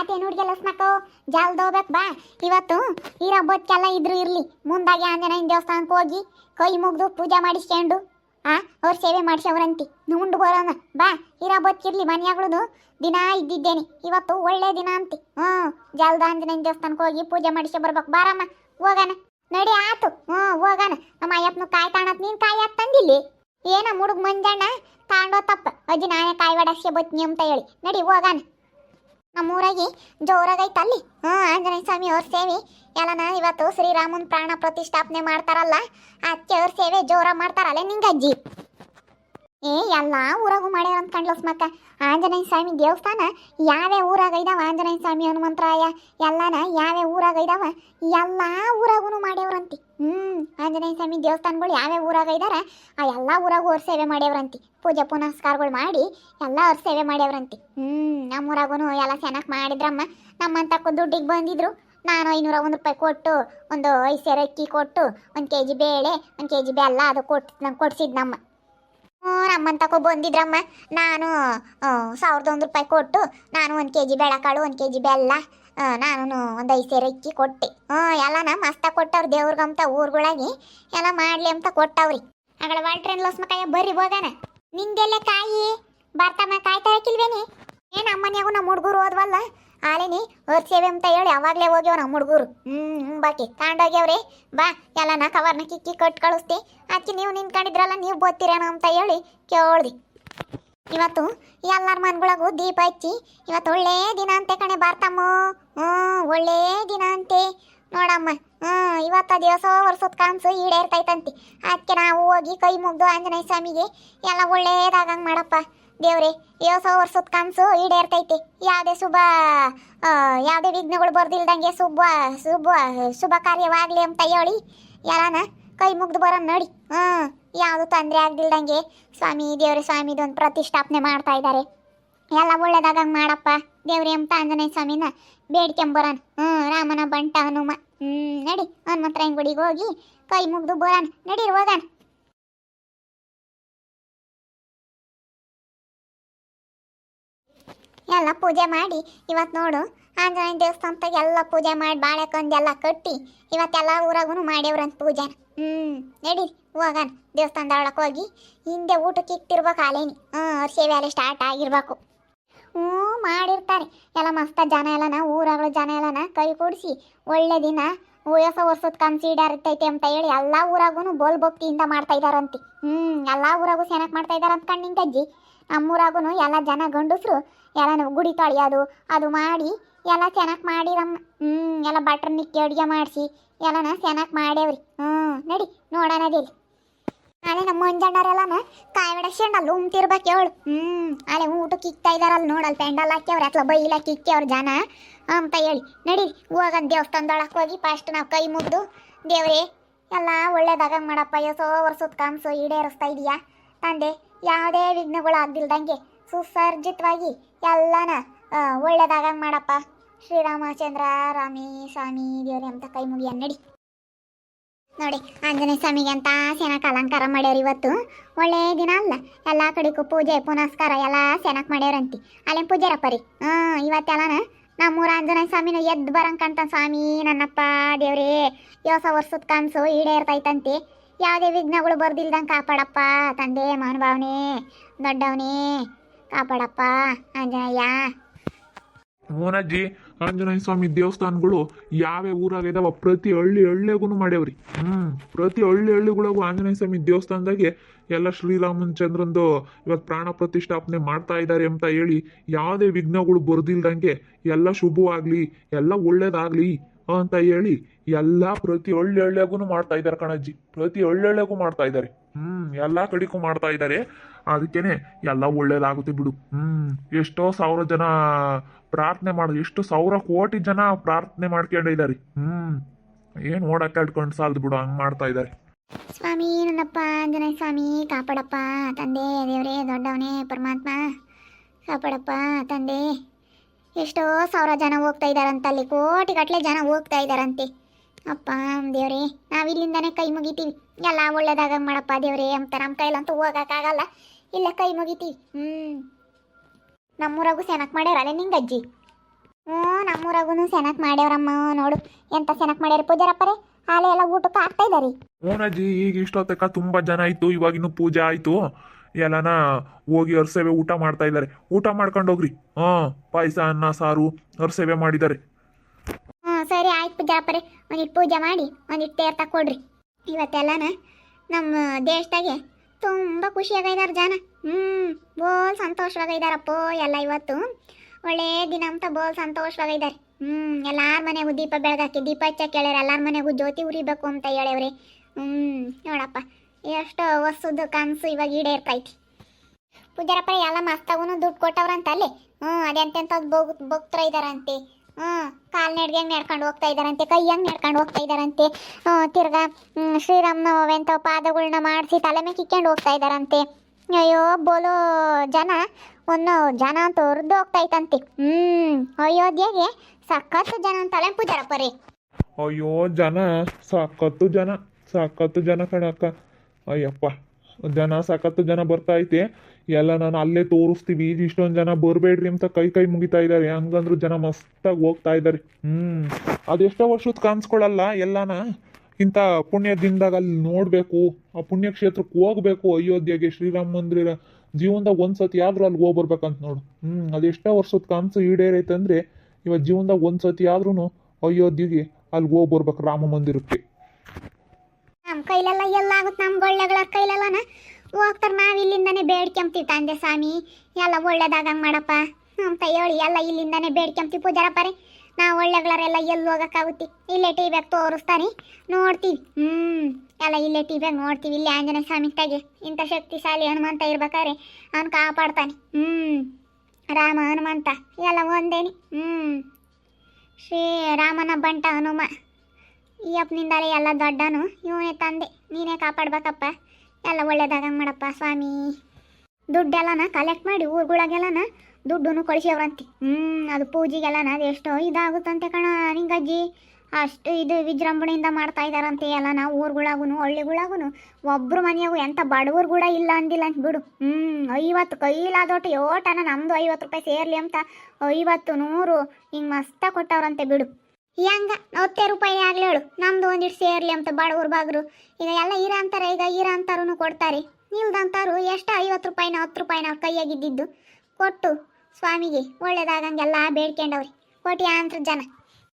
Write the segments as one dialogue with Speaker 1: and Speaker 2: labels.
Speaker 1: ಮಾತೇನು ಹುಡುಗಿಯಲ್ಲ ಸ್ನಾಕೋ ಜಲ್ದ ಬಾ. ಇವತ್ತು ಇರೋ ಬದುಕೆಲ್ಲ ಇದ್ರು ಇರ್ಲಿ. ಮುಂದಾಗಿ ಆಂಜನೇಯನ ದೇವಸ್ಥಾನಕ್ಕೆ ಹೋಗಿ ಕೈ ಮುಗ್ದು ಪೂಜೆ ಮಾಡಿಸ್ಕೊಂಡು, ಆ, ಅವ್ರ ಸೇವೆ ಮಾಡಿಸವ್ರಂತಿ ಉಂಡು ಬರೋಣ ಬಾ ಇರೋ ಬದುಕಿರ್ಲಿ ಮನೆಯಾಗಳದು. ದಿನ ಇದ್ದಿದ್ದೇನೆ. ಇವತ್ತು ಒಳ್ಳೆ ದಿನ ಅಂತಿ. ಹ್ಞೂ, ಜಲ್ದ ಆಂಜನೇಯನ ದೇವಸ್ಥಾನಕ್ಕೆ ಹೋಗಿ ಪೂಜೆ ಮಾಡಿಸಿ ಬರ್ಬೇಕು. ಬಾರಮ್ಮ, ಹೋಗೋಣ. ನಡಿ, ಆತು. ಹ್ಞೂ, ಹೋಗೋಣ. ನಮ್ಮ ಅಯ್ಯಪ್ಪನ ಕಾಯಿ ತಾಣತ್, ನೀನು ಕಾಯಿ ಹಾಕ್ ತಂದಿಲ್ಲಿ? ಏನ ಮುಡುಗ್ ಮಂಜಣ್ಣ? ತಾಂಡೋ ತಪ್ಪ. ಅಜ್ಜಿ ನಾನೇ ಕಾಯಿ ಒಡಸ್ಕೆ ಬತ್ನಿ ಅಂತ ಹೇಳಿ. ನಡಿ, ಹೋಗೋಣ. ನಮ್ಮೂರಾಗಿ ಜೋರಾಗೈತೆ ಅಲ್ಲಿ ಹ್ಞೂ, ಆಂಜನೇಯ ಸ್ವಾಮಿ ಅವ್ರ ಸೇವೆ. ಎಲ್ಲನ ಇವತ್ತು ಶ್ರೀರಾಮನ್ ಪ್ರಾಣ ಪ್ರತಿಷ್ಠಾಪನೆ ಮಾಡ್ತಾರಲ್ಲ ಅದಕ್ಕೆ ಅವ್ರ ಸೇವೆ ಜೋರ ಮಾಡ್ತಾರಲ್ಲ ನಿಂಗಜ್ಜಿ. ಏ, ಎಲ್ಲ ಊರಾಗೂ ಮಾಡ್ಯಾರ ಅಂತ ಕಂಡ್ಲಸ್ಮಕ್ಕ ಆಂಜನೇಯ ಸ್ವಾಮಿ ದೇವಸ್ಥಾನ ಯಾವ್ಯಾವ ಊರಾಗ ಇದಾವ ಆಂಜನೇಯ ಸ್ವಾಮಿ ಹನುಮಂತರಾಯ? ಎಲ್ಲಾನ ಯಾವ್ಯಾವ ಊರಾಗ ಇದಾವ ಎಲ್ಲ ಊರಾಗೂ ಮಾಡ್ಯವ್ರಂತಿ. ಆಂಜನೇಯ ಸ್ವಾಮಿ ದೇವಸ್ಥಾನಗಳು ಯಾವ್ಯಾವ ಊರಾಗ ಇದಾರ, ಆ ಎಲ್ಲ ಊರಾಗ ಅವ್ರ ಸೇವೆ ಮಾಡ್ಯವ್ರಂತಿ. ಪೂಜೆ ಪುನಸ್ಕಾರಗಳು ಮಾಡಿ ಎಲ್ಲ ಅವ್ರ ಸೇವೆ ಮಾಡ್ಯವ್ರಂತಿ. ಹ್ಮ್ ನಮ್ಮ ಊರಾಗೂ ಎಲ್ಲ ಚೆನ್ನಾಗಿ ಮಾಡಿದ್ರಮ್ಮ. ನಮ್ಮಂತಕ್ಕೂ ದುಡ್ಡಿಗೆ ಬಂದಿದ್ರು, ನಾನು ಐನೂರ ಒಂದು ರೂಪಾಯಿ ಕೊಟ್ಟು, ಒಂದು ಐದು ಅಕ್ಕಿ ಕೊಟ್ಟು, ಒಂದು ಕೆ ಜಿ ಬೇಳೆ, ಒಂದು ಕೆ ಜಿ ಬೆಲ್ಲ ಅದು ಕೊಟ್ಟು ನಂಗೆ ಕೊಡ್ಸಿದ್ ನಮ್ಮ ಹ್ಞೂ ನಮ್ಮಂತಕ್ಕೂ ಬಂದಿದ್ರಮ್ಮ. ನಾನು ಸಾವಿರದ ಒಂದು ರೂಪಾಯಿ ಕೊಟ್ಟು, ನಾನು ಒಂದು ಕೆ ಜಿ ಬೇಳೆಕಾಳು, ಒಂದು ಕೆ ಬೆಲ್ಲ ನಾನು ಒಂದು ಐದು ಸೇರು ಅಕ್ಕಿ ಕೊಟ್ಟೆ. ಹ್ಞೂ ಎಲ್ಲನ ಮಸ್ತ ಕೊಟ್ಟವ್ರು ದೇವ್ರಿಗಂತ ಊರುಗಳಾಗಿ ಎಲ್ಲ ಮಾಡಲಿ ಅಂತ ಕೊಟ್ಟವ್ರಿ. ಆಗಳ ವಾಲ್ಟ್ರೇನ್ ಲೋಸ್ಮಕಾಯ ಬರ್ರಿ ಹೋಗೋಣ. ನಿಂದೆಲ್ಲ ಕಾಯಿ ಬರ್ತಮ್ಮ ಕಾಯಿ ತರಕಿಲ್ವೇನಿ ಏನು ಅಮ್ಮನ್ಯಾಗೂ ನಮ್ಮ ಹುಡುಗರು ಹೋದ್ವಲ್ಲ? ಆಲೇನಿ ಹೊರ್ಸೇವೆ ಸೇವೆ ಅಂತ ಹೇಳಿ ಅವಾಗಲೇ ಹೋಗ್ಯವ ನಮ್ಮ ಹುಡುಗರು. ಹ್ಞೂ ಬಾಕಿ ತಗೊಂಡೋಗ್ಯವ್ರಿ ಬಾ ಎಲ್ಲ ನಾ ಕವರ್ನ ಕಿಕ್ಕಿ ಕೊಟ್ಟು ಕಳಿಸ್ತಿ. ಅದಕ್ಕೆ ನೀವು ನಿಂತ್ಕೊಂಡಿದ್ರಲ್ಲ, ನೀವು ಬೋತೀರೇನೋ ಅಂತ ಹೇಳಿ ಕೇಳ್ದಿ. ಇವತ್ತು ಎಲ್ಲರ ಮನ್ಗಳಿಗೂ ದೀಪ ಹಚ್ಚಿ ಇವತ್ತು ಒಳ್ಳೆ ದಿನ ಅಂತೆ ಕಣೆ ಬರ್ತಮ್ಮ. ಹ್ಞೂ, ಒಳ್ಳೆ ದಿನ ಅಂತೆ. ನೋಡಮ್ಮ, ಹ್ಞೂ, ಇವತ್ತು ದಿವಸ ವರ್ಷದ ಕಾನ್ಸು ಈಡೇರ್ತೈತಂತೆ. ಅದಕ್ಕೆ ನಾವು ಹೋಗಿ ಕೈ ಮುಗ್ದು ಆಂಜನೇಯ ಸ್ವಾಮಿಗೆ ಎಲ್ಲ ಒಳ್ಳೇದಾಗಂಗೆ ಮಾಡಪ್ಪ. ದೇವ್ರೆ, ದಿವಸ ವರ್ಷದ ಕನಸು ಈಡೇರ್ತೈತೆ. ಯಾವುದೇ ಶುಭ ಯಾವುದೇ ವಿಘ್ನಗಳು ಬರ್ದಿಲ್ದಂಗೆ ಶುಭ ಶುಭ ಶುಭ ಕಾರ್ಯವಾಗಲಿ ಅಂತ ಹೇಳಿ ಎಲ್ಲನ ಕೈ ಮುಗ್ದು ಬರೋ ನಡಿ. ಹ್ಞೂ, ಯಾವುದು ತೊಂದರೆ ಆಗ್ದಿಲ್ದಂಗೆ ಸ್ವಾಮಿ ದೇವ್ರ, ಸ್ವಾಮಿದು ಒಂದು ಪ್ರತಿಷ್ಠಾಪನೆ ಮಾಡ್ತಾ ಇದ್ದಾರೆ ಎಲ್ಲ ಒಳ್ಳೇದಾಗಂಗೆ ಮಾಡಪ್ಪ. ದೇವ್ರಿ ಅಂತ ಆಂಜನೇಯ ಸ್ವಾಮಿನ ಬೇಡ್ಕೊಂಬರೋಣ ಹ್ಞೂ, ರಾಮನ ಬಂಟ ಹನುಮ. ಹ್ಞೂ, ನಡಿ ಹನುಮಂತರಾಯನ ಗುಡಿಗೆ ಹೋಗಿ ಕೈ ಮುಗ್ದು ಬರೋಣ ನಡಿ ಹೋಗೋಣ. ಎಲ್ಲ ಪೂಜೆ ಮಾಡಿ ಇವತ್ತು ನೋಡು ಆಂಜನೇಯ ದೇವಸ್ಥಾನದಾಗ ಎಲ್ಲ ಪೂಜೆ ಮಾಡಿ ಬಾಳೆಕೊಂದು ಎಲ್ಲ ಕಟ್ಟಿ ಇವತ್ತೆಲ್ಲ ಊರಾಗೂ ಮಾಡ್ಯವ್ರಂತ ಪೂಜೆನ. ಹ್ಞೂ ನಡಿ, ಹೋಗೋಣ ದೇವಸ್ಥಾನದ ಒಳಗೆ ಹೋಗಿ. ಹಿಂದೆ ಊಟಕ್ಕೆ ಇಟ್ಟಿರ್ಬೇಕು ಆಲೇನಿ ಹ್ಞೂ ಅವ್ರ ಸೇವೆ ಅಲ್ಲಿ ಸ್ಟಾರ್ಟ್ ಆಗಿರ್ಬೇಕು. ಹ್ಞೂ, ಮಾಡಿರ್ತಾರೆ. ಎಲ್ಲ ಮಸ್ತ ಜನ ಎಲ್ಲನ, ಊರಾಗಳು ಜನ ಎಲ್ಲನ ಕೈ ಕೂಡಿಸಿ ಒಳ್ಳೆ ದಿನ ಹೊಸ ವರ್ಷದ ಕನ್ಸಿಡರ್ ಇರ್ತೈತೆ ಅಂತ ಹೇಳಿ ಎಲ್ಲ ಊರಾಗೂ ಬೋಲ್ ಭಕ್ತಿಯಿಂದ ಮಾಡ್ತಾ ಇದಾರಂತೆ. ಹ್ಞೂ ಎಲ್ಲ ಊರಾಗೂ ಚೆನ್ನಾಗಿ ಮಾಡ್ತಾ ಇದಾರ ಅಂತ ಕಣ್ಣಿಂಗಜ್ಜಿ ನಮ್ಮೂರಾಗೂ ಎಲ್ಲ ಜನ ಗಂಡಸ್ರು ಎಲ್ಲ ಗುಡಿ ತೊಳೆಯೋದು, ಅದು ಮಾಡಿ ಎಲ್ಲ ಚೆನ್ನಾಗಿ ಮಾಡಿರಮ್ಮ. ಹ್ಞೂ ಎಲ್ಲ ಬಟ್ರ್ ನಿಕ್ಕಿ ಅಡುಗೆ ಮಾಡಿಸಿ, ಎಲ್ಲನ ಚೆನ್ನಾಗಿ ಮಾಡೇವ್ರಿ ಹ್ಞೂ ನಡಿ, ನೋಡೋಣ ಅದಿಲ್ಲಿ. ನಾಳೆ ನಮ್ಮ ಮಂಜಣ್ಣರೆಲ್ಲನ ಕಾಯಿ ಬಿಡಸ್ಕೊಂಡು ಅಲ್ಲಿ ಉಮ್ತಿರ್ಬೇಕು ಹೇಳು. ಹ್ಞೂ ಅಲ್ಲೇ ಊಟಕ್ಕೆ ಇಕ್ತಾ ಇದಾರಲ್ಲ ನೋಡಲ್ಲಿ ಪೆಂಡಲ್ ಹಾಕ್ಯವ್ರಿ, ಅಥವಾ ಬೈಲ ಕಿಕ್ಕ್ಯವ್ರ ಜನ. ಅಂತ ಹೇಳಿ. ನಡಿ, ಹೋಗನ್ ದೇವಸ್ಥಾನದೊಳಗೆ ಹೋಗಿ ಫಸ್ಟ್ ನಾವು ಕೈ ಮುಗ್ದು, ದೇವ್ರೇ, ಎಲ್ಲ ಒಳ್ಳೇದಾಗ ಮಾಡಪ್ಪ ಎಸೋ ವರ್ಷದ ಕನಸು ಈಡೇರಿಸ್ತಾ ಇದೆಯಾ? ತಂದೆ, ಯಾವುದೇ ವಿಘ್ನಗಳು ಆಗ್ದಿಲ್ದಂಗೆ ಸುಸರ್ಜಿತವಾಗಿ ಎಲ್ಲನ ಒಳ್ಳೇದಾಗಂಗ್ ಮಾಡಪ್ಪ. ಶ್ರೀರಾಮಚಂದ್ರ, ರಾಮಿ ಸ್ವಾಮಿ, ದೇವ್ರಿ ಅಂತ ಕೈ ಮುಗಿಯ ನಡಿ ನೋಡಿ, ಆಂಜನೇಯ ಸ್ವಾಮಿಗೆ ಅಂತ ಸೆನಕ್ ಅಲಂಕಾರ ಮಾಡ್ಯಾರ ಇವತ್ತು. ಒಳ್ಳೆ ದಿನ ಅಲ್ಲ. ಎಲ್ಲ ಕಡೆಗೂ ಪೂಜೆ, ಪುನಸ್ಕಾರ, ಎಲ್ಲ ಸೆನಕ್ ಮಾಡ್ಯಾರಂತಿ. ಅಲ್ಲೇ ಪೂಜಾರಪ್ಪ ರೀ? ಹ್ಞೂ ಇವತ್ತೆಲ್ಲನ ನಮ್ಮೂರ ಆಂಜನೇಯ ಸ್ವಾಮಿನ ಎದ್ದು ಬರಂಕಂತ ಸ್ವಾಮಿ, ನನ್ನಪ್ಪ, ದೇವ್ರೇ. ಯೋಸ ವರ್ಷದ ಕನಸು ಈಡೇರ್ತೈತಂತೆ. ಯಾವುದೇ ವಿಘ್ನಗಳು ಬರ್ದಿಲ್ದಂಗೆ ಕಾಪಾಡಪ್ಪ, ತಂದೆ, ಮಹಾನುಭಾವನೆ, ದೊಡ್ಡವನೇ. ಕಾಪಾಡಪ್ಪ, ಆಂಜನೇಯ.
Speaker 2: ಮೋನಜ್ಜಿ ಆಂಜನೇಯ ಸ್ವಾಮಿ ದೇವಸ್ಥಾನಗಳು ಯಾವ ಊರಾಗ ಇದಾವ? ಪ್ರತಿ ಹಳ್ಳಿ ಹಳ್ಳಿಗೂ ಮಾಡ್ಯಾವ್ರಿ. ಹ್ಮ್. ಪ್ರತಿ ಹಳ್ಳಿ ಹಳ್ಳಿಗಳಿಗೂ ಆಂಜನೇಯ ಸ್ವಾಮಿ ದೇವಸ್ಥಾನದಾಗೆ ಎಲ್ಲ ಶ್ರೀರಾಮನ್ ಚಂದ್ರಂದು ಇವತ್ತು ಪ್ರಾಣ ಪ್ರತಿಷ್ಠಾಪನೆ ಮಾಡ್ತಾ ಇದ್ದಾರೆ ಅಂತ ಹೇಳಿ ಯಾವುದೇ ವಿಘ್ನಗಳು ಬರ್ದಿಲ್ದಂಗೆ ಎಲ್ಲ ಶುಭವಾಗ್ಲಿ ಎಲ್ಲ ಒಳ್ಳೇದಾಗ್ಲಿ ಅಂತ ಹೇಳಿ ಎಲ್ಲ ಪ್ರತಿ ಹಳ್ಳಿ ಹಳ್ಳಿಯಾಗೂ ಮಾಡ್ತಾ ಇದ್ದಾರೆ ಕಣಜ್ಜಿ. ಪ್ರತಿ ಹಳ್ಳಿ ಹಳ್ಳಿಯಾಗೂ ಮಾಡ್ತಾ ಇದ್ದಾರೆ ಹ್ಮ್. ಎಲ್ಲಾ ಕಡೆಗೂ ಮಾಡ್ತಾ ಇದ್ದಾರೆ ಅದಕ್ಕೇನೆ ಎಲ್ಲ ಒಳ್ಳೇದಾಗುತ್ತೆ ಬಿಡು. ಹ್ಮ್, ಎಷ್ಟೋ ಸಾವಿರ ಜನ ಪ್ರಾರ್ಥನೆ ಮಾಡೋದು ಎಷ್ಟು ಸಾವಿರ ಕೋಟಿ ಜನ ಪ್ರಾರ್ಥನೆ ಮಾಡ್ಕೊಂಡಿದ್ದಾರೆ ಹ್ಮ್, ಏನ್ ಓಡಕ್ಕೆ ಇಟ್ಕೊಂಡು ಸಾಲದು ಬಿಡು, ಹಂಗ್ ಮಾಡ್ತಾ ಇದ್ದಾರೆ
Speaker 1: ಸ್ವಾಮಿ ನನ್ನಪ್ಪ ಆಂಜನೇಯ ಸ್ವಾಮಿ, ಕಾಪಾಡಪ್ಪ, ತಂದೆ, ದೇವರೇ, ದೊಡ್ಡವನೇ, ಪರಮಾತ್ಮ, ಕಾಪಾಡಪ್ಪ, ತಂದೆ. ಎಷ್ಟೋ ಸಾವಿರ ಜನ ಹೋಗ್ತಾ ಇದ್ದಾರಂತ ಅಲ್ಲಿ ಕೋಟಿ ಗಟ್ಟಲೆ ಜನ ಹೋಗ್ತಾ ಇದ್ದಾರಂತೆ ಅಪ್ಪ ದೇವ್ರೇ, ನಾವಿಲ್ಲಿಂದಾನೇ ಕೈ ಮುಗಿತೀವಿ. ಎಲ್ಲ ಒಳ್ಳೇದಾಗ ಮಾಡಪ್ಪ ದೇವ್ರೇ ಅಂತ ನಮ್ಮ ಕೈಲಂತೂ ಹೋಗಕ್ಕಾಗಲ್ಲ. ಇಲ್ಲ ಕೈ ಮುಗಿತೀವಿ ಹ್ಞೂ ನಮ್ಮೂರಾಗೂ ಸೆನಕ್ ಮಾಡ್ಯಾರಲ್ಲ ನಿಂಗಜ್ಜಿ. ಹ್ಞೂ ನಮ್ಮೂರಾಗೂ ಸೆನಕ್ ಮಾಡ್ಯಾವ್ರಮ್ಮ ನೋಡು. ಎಂತ ಸೆನಕ್ ಮಾಡ್ಯಾರ ಪೂಜಾರಪ್ಪರೇ? ಹಾಲೆ ಎಲ್ಲ ಊಟಕ್ಕೆ ಆಗ್ತಾ ಇದ್ದಾರೆ
Speaker 2: ಹ್ಞೂನಜ್ಜಿ ಈಗ ಇಷ್ಟೊತ್ತಕ್ಕ ತುಂಬಾ ಜನ ಆಯಿತು ಇವಾಗ ಇನ್ನು ಪೂಜೆ ಆಯಿತು. ಎಲ್ಲನ ಹೋಗಿ ಅರ್ಸೇವೆ ಊಟ ಮಾಡ್ತಾ ಇದ್ದಾರೆ. ಊಟ ಮಾಡ್ಕೊಂಡು ಹೋಗ್ರಿ. ಹಾ ಪಾಯಸ ಅನ್ನ ಸಾರು ಅರ್ಸೇವೆ ಮಾಡಿದ್ದಾರೆ.
Speaker 1: ಹ್ಞೂ ಸರಿ ಆಯ್ತು ಪೂಜಾರಪ್ಪರೇ. ಒಂದಿಟ್ಟು ಪೂಜೆ ಮಾಡಿ ಒಂದಿಟ್ಟು ತೇರ್ ತಕೊಡ್ರಿ ಇವತ್ತೆಲ್ಲನ ನಮ್ಮ ದೇಶದಾಗೆ ತುಂಬ ಖುಷಿಯಾಗಿದ್ದಾರೆ ಜನ. ಹ್ಞೂ ಬೋಲ್ ಸಂತೋಷವಾಗಿದ್ದಾರಪ್ಪೋ ಎಲ್ಲ ಇವತ್ತು. ಒಳ್ಳೆ ದಿನ ಅಂತ ಬೋಲ್ ಸಂತೋಷವಾಗಿದ್ದಾರೆ ಹ್ಞೂ ಎಲ್ಲಾರ ಮನೆಗೂ ದೀಪ ಬೆಳಗಾಕಿ, ದೀಪ ಹಚ್ಚಕ್ಕೆ ಹೇಳ್ಯಾರ ಎಲ್ಲಾರ ಮನೆಗೂ ಜ್ಯೋತಿ ಉರಿಬೇಕು ಅಂತ ಹೇಳ್ಯವ್ರಿ. ಹ್ಞೂ ನೋಡಪ್ಪ, ಎಷ್ಟು ಹೊಸದು ಕನಸು ಇವಾಗ ಈಡೇರ್ತೈತಿ ಪೂಜಾರಪ್ಪ ಎಲ್ಲ ಮಸ್ತಾಗೂ ದುಡ್ಡು ಕೊಟ್ಟವ್ರಂತ ಅಲ್ಲಿ ಹ್ಞೂ ಅದೆಂತೆಂಥದ್ದು ಬೋಗ್ ಭಕ್ತರ ಇದಾರಂತೆ? ಹ್ಞೂ ಕಾಲ್ ನಡ್ಗೆ ನಡ್ಕೊಂಡು ಹೋಗ್ತಾ ಇದಾರಂತೆ ಕೈಯಂಗೆ ನಡ್ಕೊಂಡು ಹೋಗ್ತಾ ಇದಾರಂತೆ. ಹ್ಞೂ ತಿರ್ಗಾ ಶ್ರೀರಾಮನ ಅಂತ ಪಾದಗಳನ್ನ ಮಾಡಿಸಿ ತಲೆ ಮೇಲೆ ಕಿಕ್ಕೊಂಡು ಹೋಗ್ತಾ ಇದಾರಂತೆ. ಅಯ್ಯೋ, ಬೋಲೋ ಜನ ಒಂದು ಜನ ಅಂತ ಹೊರದು ಹೋಗ್ತಾ ಇತ್ತಂತೆ. ಹ್ಞೂ ಅಯೋಧ್ಯೆಗೆ ಸಖತ್ತು ಜನ ತಲೆ ಪೂಜಾರಪ್ಪ ರೀ
Speaker 2: ಅಯ್ಯೋ, ಜನ, ಸಾಕತ್ತು ಜನ ಸಾಕತ್ತು ಜನ ಕಣಕ್ಕ. ಅಯ್ಯಪ್ಪ. ಜನ, ಸಖತ್ತು ಜನ ಬರ್ತಾ ಐತೆ. ಎಲ್ಲ ನಾನು ಅಲ್ಲೇ ತೋರಿಸ್ತೀವಿ. ಇಷ್ಟೊಂದು ಜನ ಬರಬೇಡ್ರಿ ಅಂತ ಕೈ ಕೈ ಮುಗಿತಾ ಇದ್ದಾರೆ ಹಂಗಂದ್ರು ಜನ ಮಸ್ತಾಗಿ ಹೋಗ್ತಾ ಇದ್ದಾರೆ ಹ್ಮ್. ಅದೆಷ್ಟೋ ವರ್ಷದ ಕಾಣಿಸ್ಕೊಳ್ಳಲ್ಲ ಎಲ್ಲಾನ. ಇಂಥ ಪುಣ್ಯ ದಿನದಾಗ ಅಲ್ಲಿ ನೋಡಬೇಕು. ಆ ಪುಣ್ಯಕ್ಷೇತ್ರಕ್ಕೆ ಹೋಗ್ಬೇಕು. ಅಯೋಧ್ಯೆಗೆ ಶ್ರೀರಾಮ ಮಂದಿರ ಜೀವನದಾಗ ಒಂದ್ಸತಿ ಆದ್ರೂ ಅಲ್ಲಿ ಹೋಗಿ ಬರ್ಬೇಕಂತ ನೋಡು. ಹ್ಮ್. ಅದೆಷ್ಟೋ ವರ್ಷದ ಕನಸು ಈಡೇರೈತಂದ್ರೆ ಇವತ್ತು ಜೀವನದಾಗ ಒಂದ್ಸತಿ ಆದ್ರೂ ಅಯೋಧ್ಯೆಗೆ ಅಲ್ಲಿ ಹೋಗಿ ಬರ್ಬೇಕು ರಾಮ ಮಂದಿರಕ್ಕೆ
Speaker 1: ನಮ್ಮ ಕೈಲೆಲ್ಲ ಎಲ್ಲ ಆಗುತ್ತೆ. ನಮ್ಮ ಒಳ್ಳೆಗಳ ಕೈಲೆಲ್ಲನ ಹೋಗ್ತಾರೆ. ನಾವು ಇಲ್ಲಿಂದಾನೆ ಬೇಡ್ಕೊಂತೀವಿ ತಂದೆ ಸ್ವಾಮಿ. ಎಲ್ಲ ಒಳ್ಳೇದಾಗಂಗೆ ಮಾಡಪ್ಪ. ಅಂತ ಹೇಳಿ ಎಲ್ಲ ಇಲ್ಲಿಂದಾನೆ ಬೇಡ್ಕೊಂತೀವಿ ಪೂಜಾರಪ್ಪ ರೀ, ನಾವು ಒಳ್ಳೆಗಳರೆಲ್ಲ ಎಲ್ಲಿ ಹೋಗೋಕ್ಕಾಗುತ್ತೆ? ಇಲ್ಲೇ ಟಿ ವ್ಯಾಗ ತೋರಿಸ್ತಾನೆ ನೋಡ್ತೀವಿ. ಹ್ಞೂ ಎಲ್ಲ ಇಲ್ಲೇ ಟಿ ವ್ಯಾಗ ನೋಡ್ತೀವಿ. ಇಲ್ಲೇ ಆಂಜನೇಯ ಸ್ವಾಮಿ ತೆಗೆ. ಇಂಥ ಶಕ್ತಿಶಾಲಿ ಹನುಮಂತ ಇರ್ಬೇಕಾದ್ರೆ ಅವ್ನು ಕಾಪಾಡ್ತಾನೆ. ಹ್ಞೂ ರಾಮ ಹನುಮಂತ. ಎಲ್ಲ ಒಂದೇನಿ. ಹ್ಞೂ ಶ್ರೀ ರಾಮನ ಬಂಟ ಹನುಮ. ಈ ಅಪ್ಪನಿಂದಲೇ ಎಲ್ಲ ದೊಡ್ಡನು. ಇವನೇ ತಂದೆ. ನೀನೇ ಕಾಪಾಡ್ಬೇಕಪ್ಪ. ಎಲ್ಲ ಒಳ್ಳೇದಾಗಂಗೆ ಮಾಡಪ್ಪ ಸ್ವಾಮಿ. ದುಡ್ಡೆಲ್ಲನ ಕಲೆಕ್ಟ್ ಮಾಡಿ ಊರುಗಳಿಗೆಲ್ಲನ ದುಡ್ಡನ್ನು ಕಳಿಸ್ಯವ್ರಂತೆ ಹ್ಞೂ ಅದು ಪೂಜೆಗೆಲ್ಲನ ಅದು ಎಷ್ಟೋ ಇದಾಗುತ್ತಂತೆ ಕಣ ನಿಂಗಜ್ಜಿ. ಅಷ್ಟು ಇದು ವಿಜೃಂಭಣೆಯಿಂದ ಮಾಡ್ತಾ ಇದ್ದಾರಂತೆ ಎಲ್ಲ ನಾವು ಊರುಗಳಾಗೂ ಹಳ್ಳಿಗಳಾಗೂ ಒಬ್ರು ಮನೆಯಾಗೂ ಎಂಥ ಬಡವರು ಕೂಡ ಇಲ್ಲ ಅಂದಿಲ್ಲ ಅಂತ ಬಿಡು. ಹ್ಞೂ ಐವತ್ತು ಕೈಲಾದೊಟ್ಟು ಯೋಟನ ನಮ್ಮದು ಐವತ್ತು ರೂಪಾಯಿ ಸೇರಲಿ ಅಂತ ಐವತ್ತು ನೂರು ಹಿಂಗೆ ಮಸ್ತ ಕೊಟ್ಟವ್ರಂತೆ ಬಿಡು. ಹೆಂಗ? ಹತ್ತೇ ರೂಪಾಯಿ ಆಗ್ಲಿ ಹೇಳು. ನಮ್ದು ಒಂದಿಟ್ಟು ಸೇರ್ಲಿ ಅಂತ ಬಡವ್ರು ಬಾಗ್ರು. ಈಗ ಎಲ್ಲ ಈರ ಅಂತಾರೆ, ಈಗ ಈರ ಅಂತಾರೂ ಕೊಡ್ತಾರೆ. ನಿಲ್ದಂತಾರು ಎಷ್ಟು ಐವತ್ತು ರೂಪಾಯಿನ ಹತ್ತು ರೂಪಾಯಿನ ಅವ್ರ ಕೈಯಾಗಿದ್ದಿದ್ದು. ಕೊಟ್ಟು ಸ್ವಾಮಿಗೆ ಒಳ್ಳೇದಾಗಂಗೆಲ್ಲ ಬೇಡ್ಕೊಂಡವ್ರಿ. ಕೋಟ್ಯಾಂತರ ಜನ.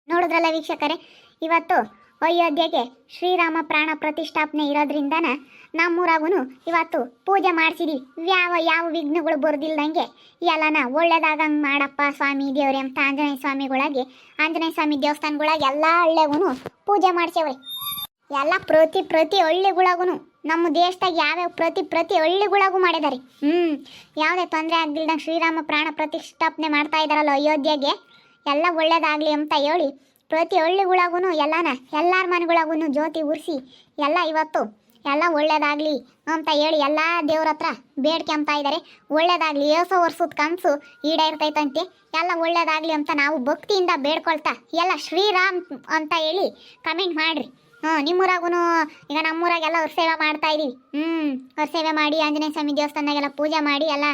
Speaker 1: ನೋಡಿದ್ರಲ್ಲ ವೀಕ್ಷಕರೇ, ಇವತ್ತು ಅಯೋಧ್ಯೆಗೆ ಶ್ರೀರಾಮ ಪ್ರಾಣ ಪ್ರತಿಷ್ಠಾಪನೆ ಇರೋದ್ರಿಂದನ ನಮ್ಮೂರಾಗೂ ಇವತ್ತು ಪೂಜೆ ಮಾಡಿಸಿದೀವಿ. ಯಾವ ಯಾವ ವಿಘ್ನಗಳು ಬರೋದಿಲ್ದಂಗೆ ಎಲ್ಲನ ಒಳ್ಳೇದಾಗಂಗೆ ಮಾಡಪ್ಪ ಸ್ವಾಮಿ ದೇವ್ರೆ ಅಂತ ಆಂಜನೇಯ ಸ್ವಾಮಿಗಳಾಗಿ, ಆಂಜನೇಯ ಸ್ವಾಮಿ ದೇವಸ್ಥಾನಗಳಾಗಿ ಎಲ್ಲ ಹಳ್ಳಿಗೂ ಪೂಜೆ ಮಾಡ್ಸೇವ್ರಿ. ಎಲ್ಲ ಪ್ರತಿ ಪ್ರತಿ ಹಳ್ಳಿಗಳಾಗೂ ನಮ್ಮ ದೇಶದಾಗ ಯಾವ್ಯಾವ ಪ್ರತಿ ಪ್ರತಿ ಹಳ್ಳಿಗಳಾಗೂ ಮಾಡಿದಾರೆ. ಹ್ಞೂ ಯಾವುದೇ ತೊಂದರೆ ಆಗ್ದಿಲ್ದಂಗೆ ಶ್ರೀರಾಮ ಪ್ರಾಣ ಪ್ರತಿಷ್ಠಾಪನೆ ಮಾಡ್ತಾ ಇದ್ದಾರಲ್ಲ ಅಯೋಧ್ಯೆಗೆ, ಎಲ್ಲ ಒಳ್ಳೇದಾಗಲಿ ಅಂತ ಹೇಳಿ ಪ್ರತಿ ಹಳ್ಳಿಗಳಾಗೂ ಎಲ್ಲನ, ಎಲ್ಲರ ಮನೆಗಳಾಗೂ ಜ್ಯೋತಿ ಉರಿಸಿ, ಎಲ್ಲ ಇವತ್ತು, ಎಲ್ಲ ಒಳ್ಳೇದಾಗಲಿ ಅಂತ ಹೇಳಿ ಎಲ್ಲ ದೇವ್ರ ಹತ್ರ ಬೇಡ್ಕೊಂತ ಇದ್ದಾರೆ ಒಳ್ಳೇದಾಗಲಿ ಏಸೋ ವರ್ಷದ ಕನಸು ಈಡೇರ್ತೈತಂತೆ. ಎಲ್ಲ ಒಳ್ಳೇದಾಗಲಿ ಅಂತ ನಾವು ಭಕ್ತಿಯಿಂದ ಬೇಡ್ಕೊಳ್ತಾ, ಎಲ್ಲ ಶ್ರೀರಾಮ್ ಅಂತ ಹೇಳಿ ಕಮೆಂಟ್ ಮಾಡಿರಿ. ಹ್ಞೂ ನಿಮ್ಮೂರಾಗೂ ಈಗ ನಮ್ಮೂರಾಗೆಲ್ಲ ಅವ್ರ ಸೇವೆ ಮಾಡ್ತಾ ಇದ್ದೀವಿ ಹ್ಞೂ ಅವ್ರ ಸೇವೆ ಮಾಡಿ, ಆಂಜನೇಯ ಸ್ವಾಮಿ ದೇವಸ್ಥಾನದಾಗೆಲ್ಲ ಪೂಜೆ ಮಾಡಿ, ಎಲ್ಲ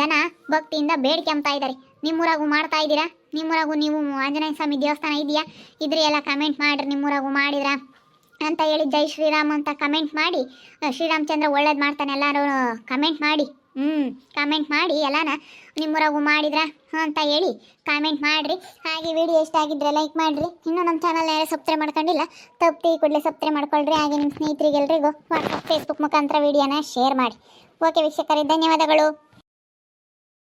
Speaker 1: ಜನ ಭಕ್ತಿಯಿಂದ ಬೇಡ್ಕೊಂತ ಇದ್ದಾರೆ ನಿಮ್ಮೂರಾಗೂ ಮಾಡ್ತಾ ಇದ್ದೀರಾ? ನಿಮ್ಮೂರಾಗೂ ನೀವು ಆಂಜನೇಯ ಸ್ವಾಮಿ ದೇವಸ್ಥಾನ ಇದೆಯಾ? ಇದ್ರೆ ಎಲ್ಲ ಕಮೆಂಟ್ ಮಾಡಿರಿ, ನಿಮ್ಮೂರಾಗೂ ಮಾಡಿದ್ರಾ ಅಂತ ಹೇಳಿ ಜೈ ಶ್ರೀರಾಮ್ ಅಂತ ಕಮೆಂಟ್ ಮಾಡಿ. ಶ್ರೀರಾಮಚಂದ್ರ ಒಳ್ಳೇದು ಮಾಡ್ತಾನೆ ಎಲ್ಲರೂ ಕಮೆಂಟ್ ಮಾಡಿ. ಹ್ಞೂ ಕಮೆಂಟ್ ಮಾಡಿ ಎಲ್ಲನ ನಿಮ್ಮೂರಾಗೂ ಮಾಡಿದ್ರ ಅಂತ ಹೇಳಿ ಕಾಮೆಂಟ್ ಮಾಡಿರಿ. ಹಾಗೆ ವಿಡಿಯೋ ಇಷ್ಟ ಆಗಿದ್ರೆ ಲೈಕ್ ಮಾಡಿರಿ. ಇನ್ನೂ ನಮ್ಮ ಚಾನಲ್ ಯಾರು ಸಬ್ಸ್ಕ್ರೈಬ್ ಮಾಡ್ಕೊಂಡಿಲ್ಲ, ತಪ್ಪಿ ಕೂಡಲೇ ಸಬ್ಸ್ಕ್ರೈಬ್ ಮಾಡ್ಕೊಳ್ರಿ. ಹಾಗೆ ನಿಮ್ಮ ಸ್ನೇಹಿತರಿಗೆಲ್ರಿಗೂ ವಾಟ್ಸಪ್ ಫೇಸ್ಬುಕ್ ಮುಖಾಂತರ ವಿಡಿಯೋನ ಶೇರ್ ಮಾಡಿ. ಓಕೆ ವೀಕ್ಷಕರೇ, ಧನ್ಯವಾದಗಳು.